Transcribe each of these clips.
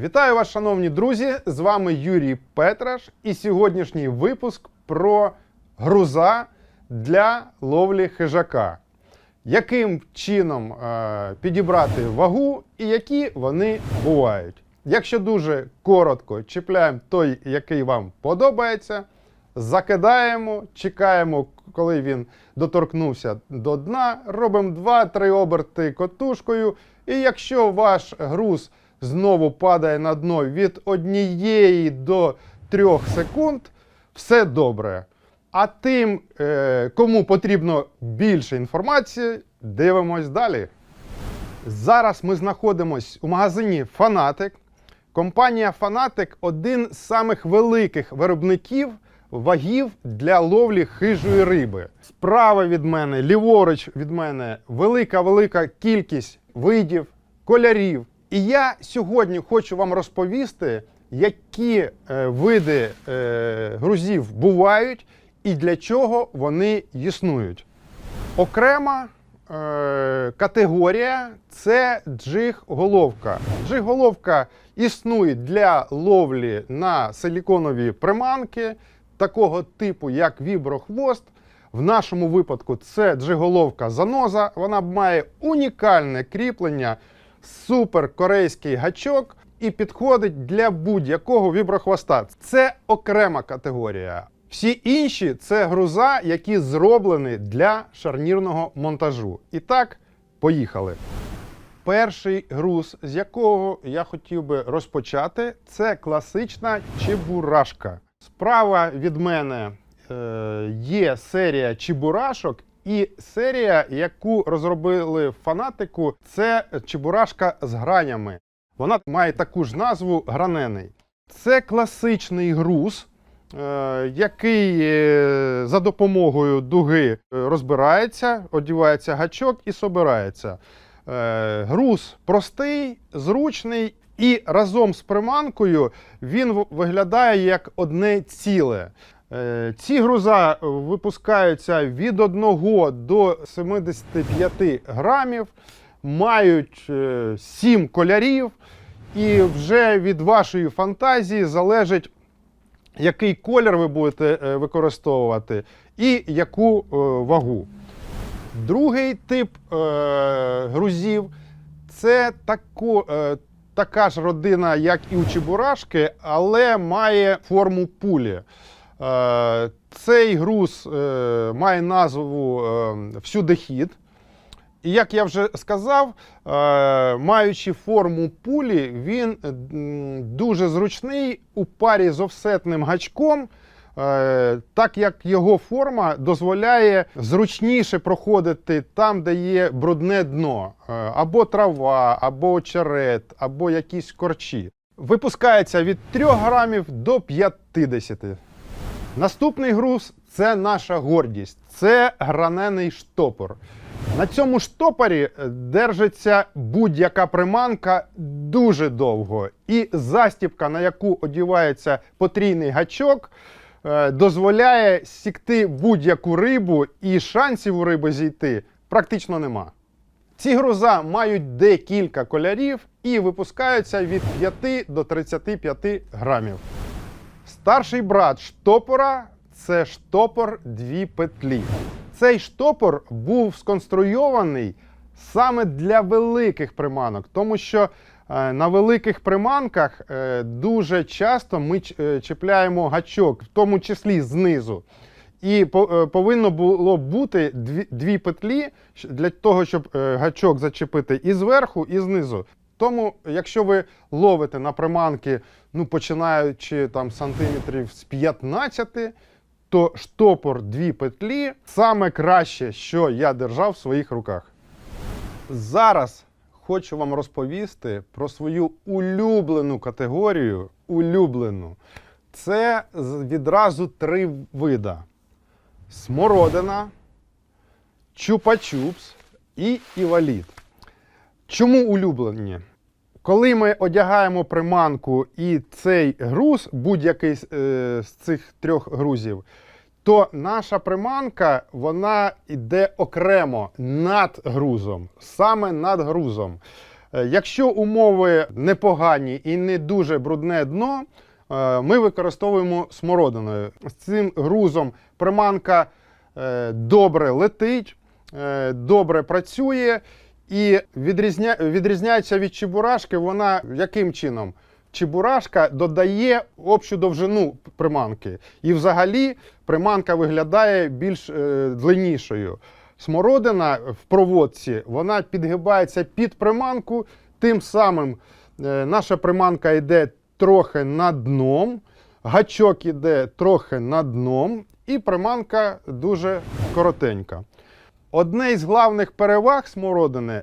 Вітаю вас, шановні друзі! З вами Юрій Петраш і сьогоднішній випуск про груза для ловлі хижака. Яким чином е, підібрати вагу і які вони бувають. Якщо дуже коротко чіпляємо той, який вам подобається, закидаємо, чекаємо, коли він доторкнувся до дна, робимо 2-3 оберти котушкою. І якщо ваш груз знову падає на дно від однієї до 3 секунд, все добре. А тим, е, кому потрібно більше інформації, дивимось далі. Зараз ми знаходимося у магазині Фанатик. Компанія Фанатик один з самих великих виробників вагів для ловлі хижої риби. Справа від мене, ліворуч від мене, велика велика кількість видів, кольорів. І я сьогодні хочу вам розповісти, які е, види е, грузів бувають і для чого вони існують. Окрема е, категорія це джиг-головка. Джиг-головка існує для ловлі на силіконові приманки такого типу, як віброхвост. В нашому випадку це джиголовка заноза. Вона має унікальне кріплення, супер корейський гачок і підходить для будь-якого віброхвоста. Це окрема категорія. Всі інші це груза, які зроблені для шарнірного монтажу. І так, поїхали. Перший груз, з якого я хотів би розпочати, це класична чебурашка. Справа від мене е, є серія чебурашок, і серія, яку розробили фанатику, це чебурашка з гранями. Вона має таку ж назву гранений. Це класичний груз, е, який е, за допомогою дуги е, розбирається, одівається гачок і собирається. Груз простий, зручний, і разом з приманкою він виглядає як одне ціле. Е, Ці груза випускаються від 1 до 75 грамів, мають 7 кольорів, і вже від вашої фантазії залежить, який колір ви будете е, використовувати і яку е, вагу. Другий тип е, грузів це тако, е, така ж родина, як і у Чебурашки, але має форму пулі. Е, цей груз е, має назву е, всюдихід. І як я вже сказав, маючи форму пулі, він дуже зручний у парі з офсетним гачком, так як його форма дозволяє зручніше проходити там, де є брудне дно, або трава, або очерет, або якісь корчі. Випускається від 3 грамів до 50. Наступний груз це наша гордість. Це гранений штопор. На цьому штопорі е, держиться будь-яка приманка дуже довго. І застібка, на яку одівається потрійний гачок, е, дозволяє сікти будь-яку рибу, і шансів у риби зійти практично нема. Ці груза мають декілька кольорів і випускаються від 5 до 35 грамів. Старший брат штопора це штопор дві петлі. Цей штопор був сконструйований саме для великих приманок, тому що е, на великих приманках е, дуже часто ми е, чіпляємо гачок, в тому числі знизу. І повинно було бути дві, петлі для того, щоб гачок зачепити і зверху, і знизу. Тому, якщо ви ловите на приманки, ну починаючи там сантиметрів з 15, то штопор дві петлі саме краще, що я держав в своїх руках. Зараз хочу вам розповісти про свою улюблену категорію. Улюблену. Це відразу три вида: смородина, чупа-чупс і іваліт. Чому улюблені? Коли ми одягаємо приманку і цей груз, будь-який з, е, з цих трьох грузів, то наша приманка вона йде окремо над грузом, саме над грузом. Е, Якщо умови непогані і не дуже брудне дно, е, ми використовуємо смородиною. З цим грузом приманка добре летить, добре працює і відрізня... відрізняється від чебурашки. Вона яким чином? Чебурашка додає общу довжину приманки. І взагалі приманка виглядає більш е, длиннішою. Смородина в проводці вона підгибається під приманку, тим самим е, наша приманка йде трохи над дном, гачок іде трохи над дном, і приманка дуже коротенька. Одне із главних переваг смородини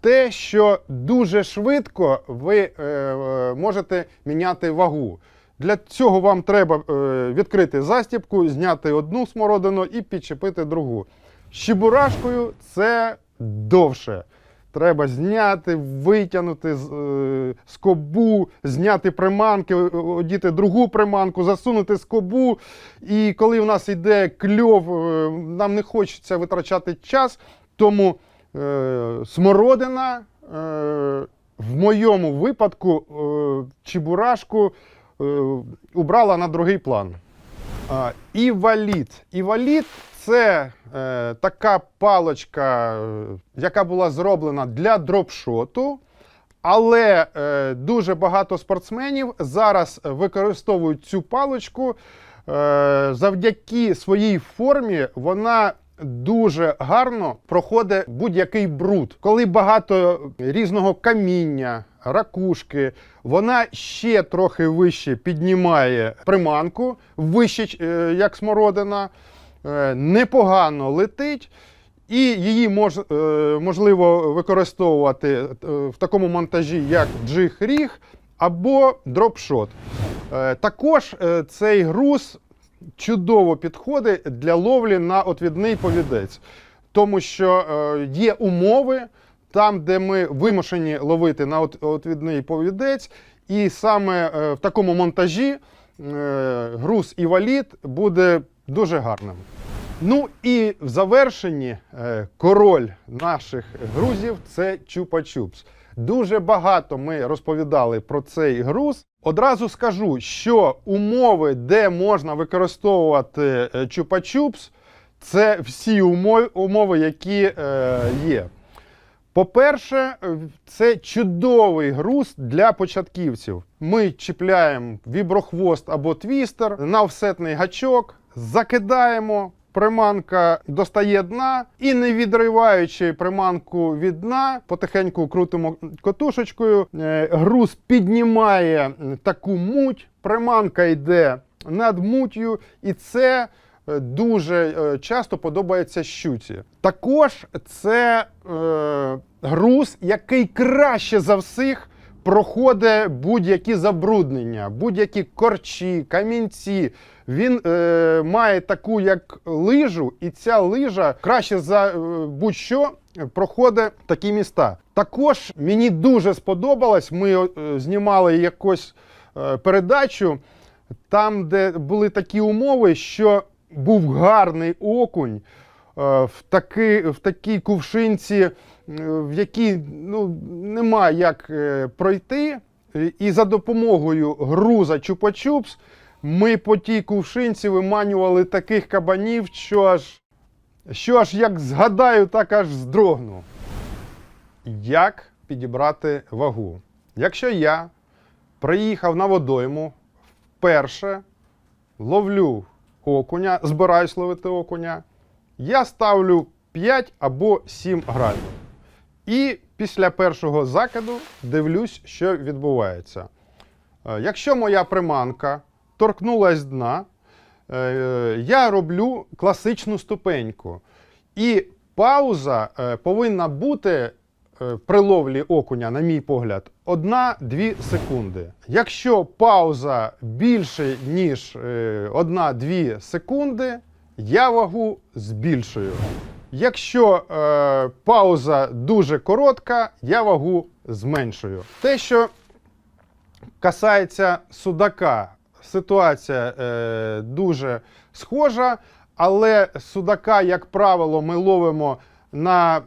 те, що дуже швидко ви е, е, можете міняти вагу. Для цього вам треба е, відкрити застібку, зняти одну смородину і підчепити другу. Щебурашкою це довше. Треба зняти, витягнути е, скобу, зняти приманки, одіти другу приманку, засунути скобу. І коли в нас йде кльов, е, нам не хочеться витрачати час, тому е, смородина в моєму випадку е, чебурашку убрала на другий план. Іваліт. Іваліт це е, така паличка, е, яка була зроблена для дропшоту. Але е, дуже багато спортсменів зараз використовують цю паличку. Е, завдяки своїй формі вона дуже гарно проходить будь-який бруд. Коли багато різного каміння, ракушки, вона ще трохи вище піднімає приманку, вище, е, як смородина, е, непогано летить. І її мож, е, можливо використовувати в такому монтажі, як джиг-ріг або дропшот. Також цей груз чудово підходить для ловлі на отвідний повідець, тому що е, є умови там, де ми вимушені ловити на отвідний повідець, і саме е, в такому монтажі е, груз і валіт буде дуже гарним. Ну і в завершенні король наших грузів це чупа-чупс. Дуже багато ми розповідали про цей груз. Одразу скажу, що умови, де можна використовувати е, чупа-чупс, це всі умови, які е, є. По-перше, е, це чудовий груз для початківців. Ми чіпляємо віброхвост або твістер на офсетний гачок, закидаємо. Приманка достає дна і, не відриваючи приманку від дна, потихеньку крутимо котушечкою. Е, Груз піднімає таку муть, приманка йде над муттю, і це е, дуже е, часто подобається щуці. Також це е, груз, який краще за всіх проходить будь-які забруднення, будь-які корчі, камінці. Він е, має таку як лижу, і ця лижа краще за е, будь-що проходить такі міста. Також мені дуже сподобалось. Ми е, знімали якусь е, передачу там, де були такі умови, що був гарний окунь в, таки, в такій кувшинці, е, в якій ну, немає як е, пройти. І за допомогою груза чупа-чупс ми по тій кувшинці виманювали таких кабанів, що аж, що аж як згадаю, так аж здрогну. Як підібрати вагу? Якщо я приїхав на водойму вперше, ловлю окуня, збираюсь ловити окуня, я ставлю 5 або 7 грамів. І після першого закиду дивлюсь, що відбувається. Е, Якщо моя приманка торкнулась дна, е, я роблю класичну ступеньку. І пауза е, повинна бути при ловлі окуня, на мій погляд, 1-2 секунди. Якщо пауза більше, ніж е, 1-2 секунди, я вагу збільшую. Якщо е, пауза дуже коротка, я вагу зменшую. Те, що касається судака, ситуація е, дуже схожа, але судака, як правило, ми ловимо на е,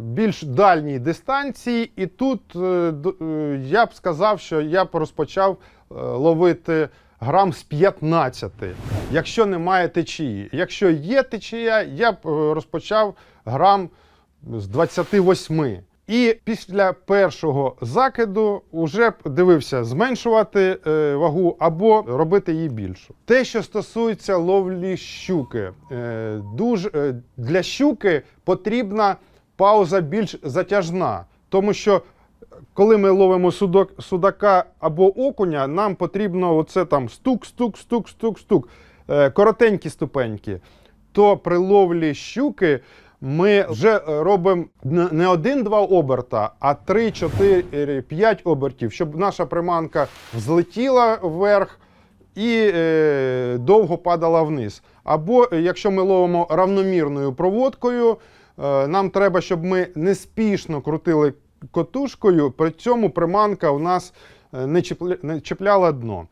більш дальній дистанції, і тут е, е, я б сказав, що я б розпочав е, ловити грам з 15, якщо немає течії. Якщо є течія, я б е, розпочав грам з 28. І після першого закиду вже б дивився зменшувати е, вагу або робити її більшу. Те, що стосується ловлі щуки, е, дуже, для щуки потрібна пауза більш затяжна, тому що коли ми ловимо судок, судака або окуня, нам потрібно оце там стук, стук, стук, стук, стук, е, коротенькі ступеньки. То при ловлі щуки ми вже робимо не один-два оберта, а три, чотири, п'ять обертів, щоб наша приманка взлетіла вверх і е, довго падала вниз. Або е, якщо ми ловимо равномірною проводкою, е, нам треба, щоб ми неспішно крутили котушкою, при цьому приманка у нас е, не, чіпля, не чіпляла дно.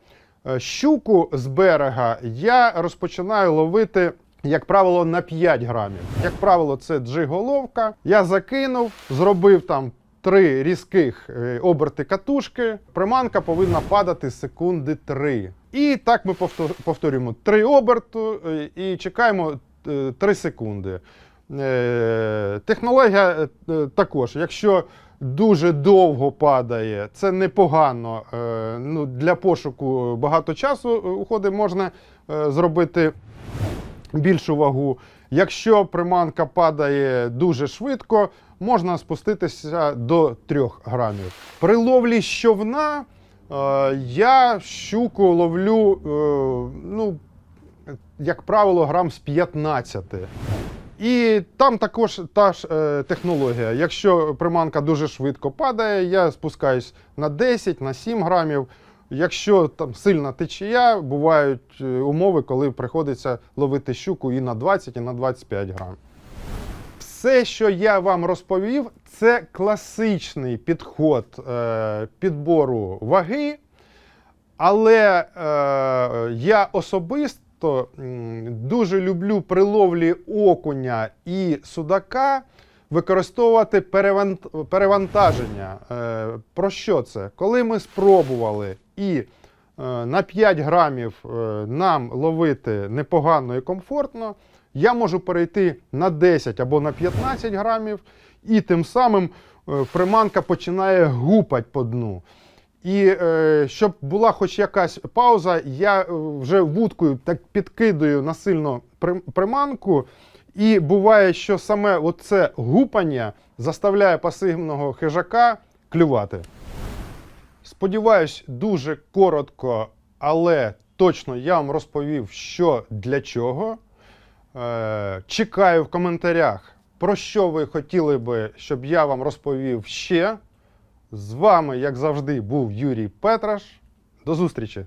Е, Щуку з берега я розпочинаю ловити, як правило, на 5 грамів. Як правило, це джиголовка. Я закинув, зробив там три різких е, оберти катушки. Приманка повинна падати секунди 3. І так ми повторюємо три оберти е, і чекаємо 3 секунди. Технологія також, якщо дуже довго падає, це непогано. Е, Ну, для пошуку багато часу е, уходить, можна е, зробити більшу вагу. Якщо приманка падає дуже швидко, можна спуститися до 3 грамів. При ловлі щовна я щуку ловлю, ну, як правило, грам з 15. І там також та ж е, технологія. Якщо приманка дуже швидко падає, я спускаюсь на 10, на 7 грамів. Якщо там сильна течія, бувають е, умови, коли приходиться ловити щуку і на 20, і на 25 грам. Все, що я вам розповів, це класичний підход е, підбору ваги. Але е, я особисто м, дуже люблю при ловлі окуня і судака використовувати перевантаження. Е, про що це? Коли ми спробували і е, на 5 грамів е, нам ловити непогано і комфортно, я можу перейти на 10 або на 15 грамів, і тим самим приманка починає гупати по дну. І е, щоб була хоч якась пауза, я е, вже вудкою так підкидаю насильно приманку. І буває, що саме оце гупання заставляє пасивного хижака клювати. Сподіваюсь, дуже коротко, але точно я вам розповів, що для чого. Е, чекаю в коментарях, про що ви хотіли би, щоб я вам розповів ще. З вами, як завжди, був Юрій Петраш. До зустрічі!